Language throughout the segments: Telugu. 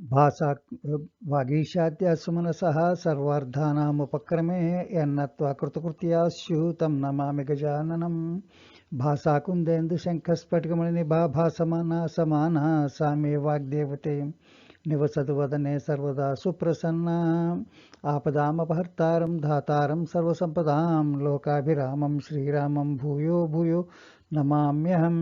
భాషా వాగీశాద్యాసుమనసः సర్వార్థానాముపక్రమే యన్నత్వా కృతకృత్యా స్యూతం నమామి గజాననం భాషాకుందేందు శంఖస్ఫటికమణినిభా భాసమానా సమానా సామే వాగ్దేవతే నివసతు వదనే సర్వదా సుప్రసన్నా ఆపదామపహర్తారం ధాతారం సర్వసంపదాం లోకాభిరామం శ్రీరామం భూయో భూయో నమామ్యహం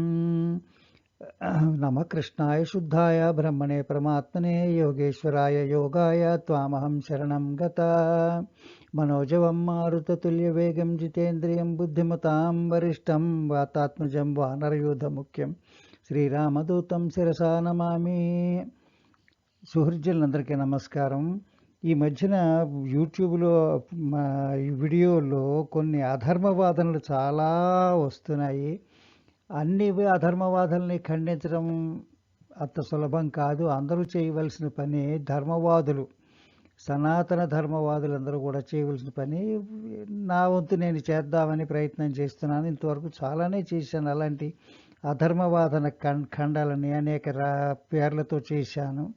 నమ కృష్ణాయ శుద్ధాయ బ్రహ్మణే పరమాత్మనే యోగేశ్వరాయ యోగాయ త్వామహం శరణం గత మనోజవం మారుతతుల్యవేగం జితేంద్రియం బుద్ధిమతాం వరిష్టం వాతాత్మజం వానరయూధముఖ్యం శ్రీరామదూతం శిరసా నమామి సుహృజులందరికీ నమస్కారం. ఈ మధ్యన యూట్యూబ్లో వీడియోల్లో వీడియోలో కొన్ని అధర్మవాదనలు చాలా వస్తున్నాయి. అన్ని అధర్మవాదుల్ని ఖండించడం అంత సులభం కాదు. అందరూ చేయవలసిన పని ధర్మవాదులు. సనాతన ధర్మవాదులు అందరూ కూడా చేయవలసిన పని నా వంతు నేను చేద్దామని ప్రయత్నం చేస్తున్నాను. ఇంతవరకు చాలానే చేశాను. అలాంటి అధర్మవాదన ఖండాలని అనేక రా పేర్లతో చేశాను.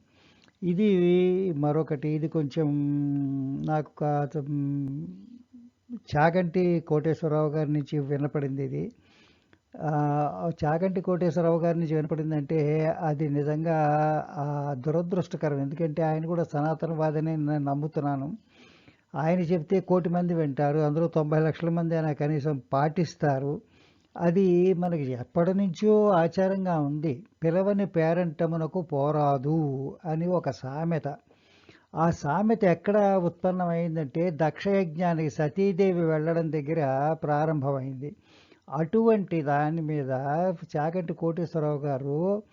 ఇది మరొకటి. ఇది కొంచెం నాకు చాగంటి కోటేశ్వరరావు గారి నుంచి వినపడింది ఇది. చాగంటి కోటేశ్వరరావు గారి నుంచి వినపడిందంటే అది నిజంగా దురదృష్టకరం. ఎందుకంటే ఆయన కూడా సనాతనవాదని నేను నమ్ముతున్నాను. ఆయన చెప్తే కోటి మంది వింటారు అందులో తొంభై లక్షల మంది అయినా కనీసం పాటిస్తారు. అది మనకి ఎప్పటి నుంచో ఆచారంగా ఉంది. పిలవని పేరంటమునకు పోరాదు అని ఒక సామెత. ఆ సామెత ఎక్కడ ఉత్పన్నమైందంటే దక్షయజ్ఞానికి సతీదేవి వెళ్ళడం దగ్గర ప్రారంభమైంది. అటువంటి దాని మీద చాగంటి కోటేశ్వరరావు గారు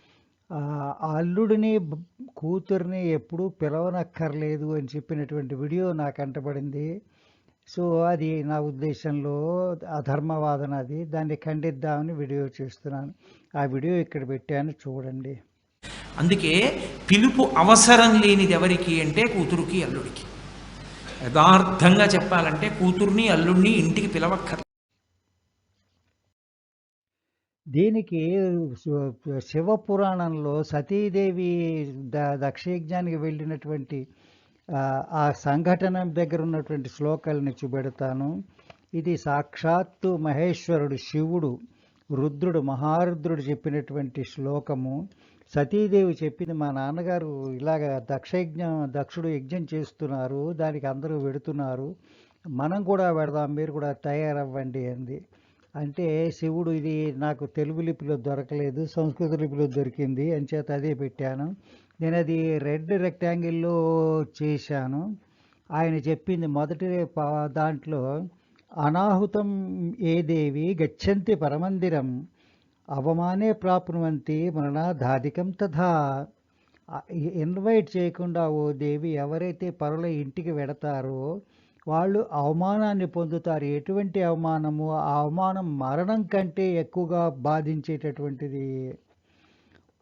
ఆ అల్లుడిని కూతుర్ని ఎప్పుడూ పిలవనక్కర్లేదు అని చెప్పినటువంటి వీడియో నాకు అంటబడింది. సో అది నా ఉద్దేశంలో అధర్మవాదన అది. దాన్ని ఖండిద్దామని వీడియో చేస్తున్నాను. ఆ వీడియో ఇక్కడ పెట్టాను చూడండి. అందుకే పిలుపు అవసరం లేనిది ఎవరికి అంటే కూతురుకి అల్లుడికి. యథార్థంగా చెప్పాలంటే కూతుర్ని అల్లుడిని ఇంటికి పిలవక్కర్ దీనికి శివపురాణంలో సతీదేవి ద దక్షయజ్ఞానికి వెళ్ళినటువంటి ఆ, సంఘటన దగ్గర ఉన్నటువంటి శ్లోకాలని చూపెడతాను. ఇది సాక్షాత్తు మహేశ్వరుడు శివుడు రుద్రుడు మహారుద్రుడు చెప్పినటువంటి శ్లోకము. సతీదేవి చెప్పింది మా నాన్నగారు ఇలాగ దక్షయజ్ఞం దక్షుడు యజ్ఞం చేస్తున్నారు దానికి అందరూ వెడుతున్నారు మనం కూడా పెడదాం మీరు కూడా తయారవ్వండి అంది. అంటే శివుడు ఇది నాకు తెలుగు లిపిలో దొరకలేదు సంస్కృత లిపిలో దొరికింది అంచేత అదే పెట్టాను. నేను అది రెడ్ రెక్టాంగిల్లో చేశాను. ఆయన చెప్పింది మొదటి దాంట్లో అనాహుతం ఏ దేవి గచ్చంతి పరమందిరం అవమానే ప్రాప్నువంతి మరణాధాధికం తథా. ఇన్వైట్ చేయకుండా ఓ దేవి ఎవరైతే పరుల ఇంటికి వెడతారో వాళ్ళు అవమానాన్ని పొందుతారు. ఎటువంటి అవమానము? ఆ అవమానం మరణం కంటే ఎక్కువగా బాధించేటటువంటిది.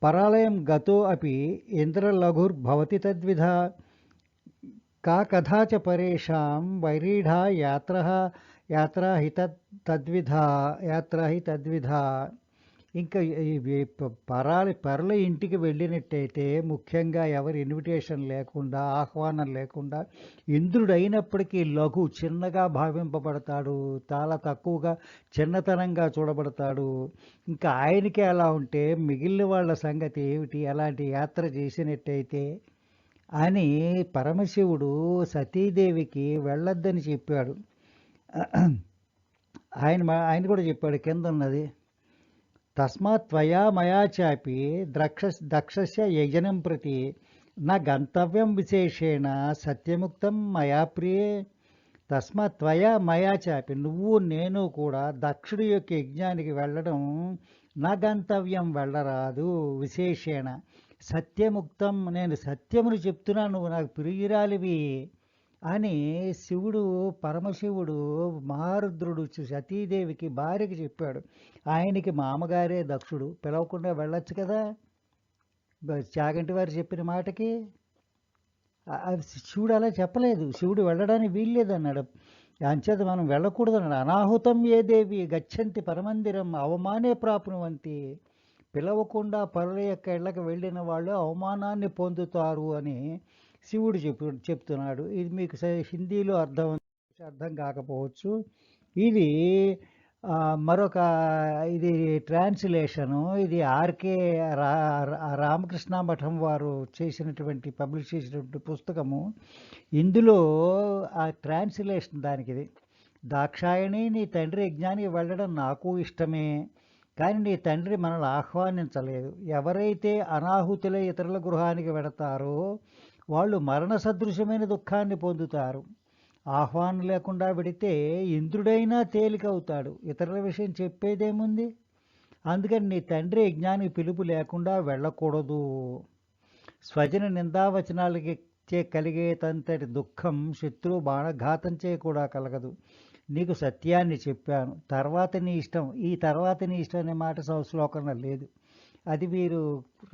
పరాలయం గతో అపి ఇంద్రలఘుర్భవతి తద్విధ కా కథా చ పరేషాం వైరీఢా యాత్ర యాత్రా హి తద్విధ యాత్రా హి తద్విధ ఇంకా పరాలి పరుల ఇంటికి వెళ్ళినట్టయితే ముఖ్యంగా ఎవరి ఇన్విటేషన్ లేకుండా ఆహ్వానం లేకుండా ఇంద్రుడు అయినప్పటికీ లఘు చిన్నగా భావింపబడతాడు చాలా తక్కువగా చిన్నతనంగా చూడబడతాడు. ఇంకా ఆయనకి అలా ఉంటే మిగిలిన వాళ్ళ సంగతి ఏమిటి? అలాంటి యాత్ర చేసినట్టయితే అని పరమశివుడు సతీదేవికి వెళ్ళొద్దని చెప్పాడు. ఆయన మా- ఆయన కూడా చెప్పాడు కింద ఉన్నది తస్మాత్ త్వయా మయా చాపి ద్రక్ష దక్షస్య యజనం ప్రతి. నా గంతవ్యం విశేషేణ సత్యముక్తం మయా ప్రియే. తస్మాత్ త్వయా మయా చాపి. నువ్వు నేను కూడా దక్షుడి యొక్క యజ్ఞానికి వెళ్ళడం నా గంతవ్యం వెళ్ళరాదు. విశేషేణ. సత్యముక్తం నేను సత్యమును చెప్తున్నా నువ్వు నాకు ప్రియురాలివి అని శివుడు పరమశివుడు మహారుద్రుడు సతీదేవికి భార్యకి చెప్పాడు. ఆయనకి మామగారే దక్షుడు. పిలవకుండా వెళ్ళొచ్చు కదా? చాగంటి వారు చెప్పిన మాటకి? శివుడు అలా చెప్పలేదు. శివుడు వెళ్ళడానికి వీల్లేదన్నాడు. అంచేత మనం వెళ్ళకూడదు అన్నాడు అనాహుతం ఏ దేవి? గచ్చంతి పరమందిరం అవమానే ప్రాప్నువంతి. పిలవకుండా పరుల యొక్క ఇళ్ళకి వెళ్ళిన వాళ్ళు అవమానాన్ని పొందుతారు అని శివుడు చెప్పు చెప్తున్నాడు. ఇది మీకు హిందీలో అర్థం అర్థం కాకపోవచ్చు. ఇది మరొక ఇది ట్రాన్స్లేషను. ఇది ఆర్కే రా రా- రామకృష్ణ మఠం వారు చేసినటువంటి పబ్లిష్ చేసినటువంటి పుస్తకము. ఇందులో ఆ ట్రాన్స్లేషన్ దానికి ఇది దాక్షాయణి నీ తండ్రి యజ్ఞానికి వెళ్ళడం నాకు ఇష్టమే. కానీ నీ తండ్రి మనల్ని ఆహ్వానించలేదు. ఎవరైతే అనాహుతులై ఇతరుల గృహానికి వెడతారో వాళ్ళు మరణ సదృశమైన దుఃఖాన్ని పొందుతారు. ఆహ్వానం లేకుండా పెడితే ఇంద్రుడైనా తేలికవుతాడు. ఇతరుల విషయం చెప్పేదేముంది? అందుకని నీ తండ్రి యజ్ఞానికి పిలుపు లేకుండా వెళ్ళకూడదు. స్వజన నిందావచనాలకి చే కలిగేటంతటి దుఃఖం శత్రువు బాణఘాతంచే కూడా కలగదు. నీకు సత్యాన్ని చెప్పాను. తర్వాత నీ ఇష్టం. ఈ తర్వాత నీ ఇష్టం అనే మాట సంశ్లోకంలో లేదు. అది వీరు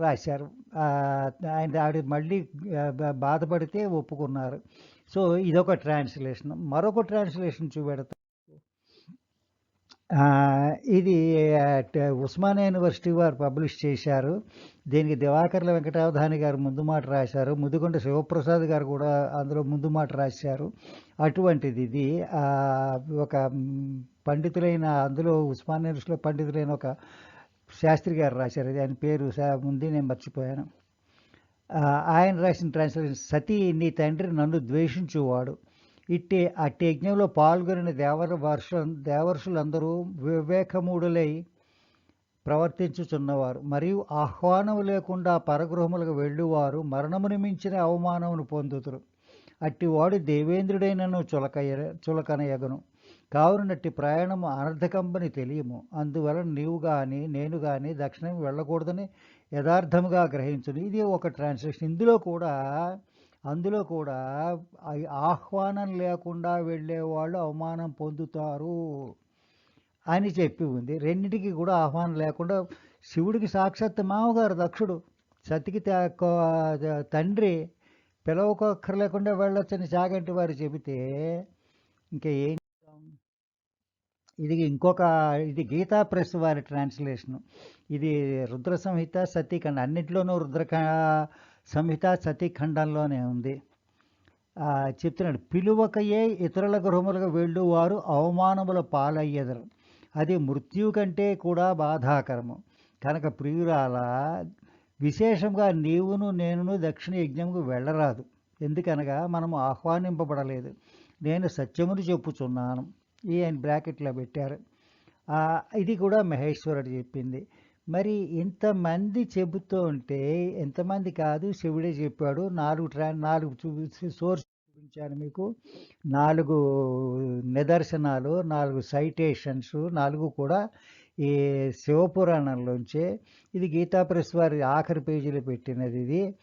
రాశారు. ఆయన ఆవిడ మళ్ళీ బాధపడితే ఒప్పుకున్నారు. సో ఇదొక ట్రాన్స్లేషన్. మరొక ట్రాన్స్లేషన్ చూపెడతా. ఇది ఉస్మానియా యూనివర్సిటీ వారు పబ్లిష్ చేశారు. దీనికి దివాకర్ల వెంకటావధాని గారు ముందు మాట రాశారు. ముదిగొండ శివప్రసాద్ గారు కూడా అందులో ముందు మాట రాశారు. అటువంటిది ఇది. ఒక పండితులైన అందులో ఉస్మానియా యూనివర్సిటీలో పండితులైన ఒక శాస్త్రి గారు రాశారు. అది ఆయన పేరు సా- ఉంది నేను మర్చిపోయాను. ఆయన రాసిన ట్రాన్స్లేషన్ సతీ నీ తండ్రి నన్ను ద్వేషించువాడు. ఇట్టి అట్టి యజ్ఞంలో పాల్గొనిన దేవర వర్ష దేవర్షులందరూ వివేకముడులై ప్రవర్తించుచున్నవారు. మరియు ఆహ్వానం లేకుండా పరగృహములకు వెళ్ళువారు. మరణమును మించిన అవమానమును పొందుతురు అట్టివాడు దేవేంద్రుడైనను చులకయ చులకనయగను. కావునట్టి ప్రయాణము అనర్థకంపని తెలియము. అందువలన నీవు కానీ నేను కానీ దక్షిణం వెళ్ళకూడదని యథార్థముగా గ్రహించును. ఇది ఒక ట్రాన్స్లేషన్. ఇందులో కూడా అందులో కూడా ఆహ్వానం లేకుండా వెళ్ళే వాళ్ళు అవమానం పొందుతారు అని చెప్పి ఉంది. రెండింటికి కూడా ఆహ్వానం లేకుండా శివుడికి సాక్షాత్ మామగారు దక్షుడు సతికి త- తండ్రి పిలవకొక్కర్ లేకుండా వెళ్ళొచ్చని చాగంటి వారు చెబితే ఇంకా ఏం ఇది ఇంకొక ఇది గీతా ప్రెస్ వారి ట్రాన్స్లేషను. ఇది రుద్ర సంహిత సతీఖండ అన్నింటిలోనూ రుద్ర సంహిత సతీఖండంలోనే ఉంది. చెప్తున్నాడు పిలువకయే ఇతరుల గృహములకు వెళ్ళు వారు అవమానముల పాలయ్యెదరు. అది మృత్యు కంటే కూడా బాధాకరము. కనుక ప్రియురాల విశేషంగా నీవును నేనును దక్షిణ యజ్ఞముకు వెళ్ళరాదు. ఎందుకనగా మనము ఆహ్వానింపబడలేదు. నేను సత్యమును చెప్పుచున్నాను. ఈ ఆయన బ్రాకెట్లో పెట్టారు. ఇది కూడా మహేశ్వరుడు చెప్పింది. మరి ఇంతమంది చెబుతూ ఉంటే ఎంతమంది కాదు శివుడే చెప్పాడు. నాలుగు ట్రా నాలుగు చూపి సోర్స్ చూపించాను మీకు. నాలుగు నిదర్శనాలు నాలుగు సైటేషన్స్ నాలుగు కూడా ఈ శివపురాణంలోంచే ఇది గీతాప్రెస్ వారి ఆఖరి పేజీలో పెట్టినది ఇది.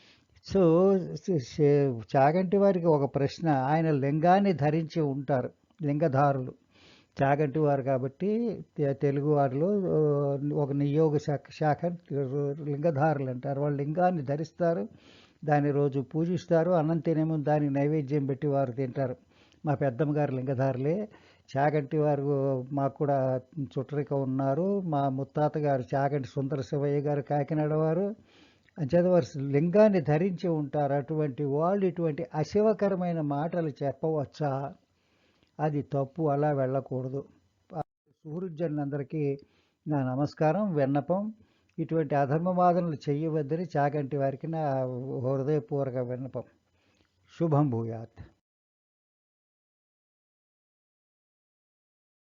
సో చాగంటి వారికి ఒక ప్రశ్న ఆయన లింగాన్ని ధరించి ఉంటారు లింగధారులు. చాగంటి వారు కాబట్టి తె- తెలుగు వారిలో ఒక నియోగ శాఖ శాఖ లింగధారులు అంటారు. వాళ్ళు లింగాన్ని ధరిస్తారు దాన్ని రోజు పూజిస్తారు అన్నం తినేమో దానికి నైవేద్యం పెట్టి వారు తింటారు. మా పెద్దమ్మ గారు లింగధారులే. చాగంటి వారు మాకు కూడా చుట్టరిక ఉన్నారు. మా ముత్తాత గారు చాగంటి సుందర శివయ్య గారు కాకినాడ వారు. అంచేత వారు లింగాన్ని ధరించి ఉంటారు. అటువంటి వాళ్ళు ఇటువంటి అశివకరమైన మాటలు చెప్పవచ్చా? అది తప్పు అలా వెళ్ళకూడదు. సుహృజనులందరికీ నా నమస్కారం విన్నపం. ఇటువంటి అధర్మవాదనలు చేయవద్దని చాగంటి వారికి నా హృదయపూర్వక విన్నపం. శుభం భూయాత్.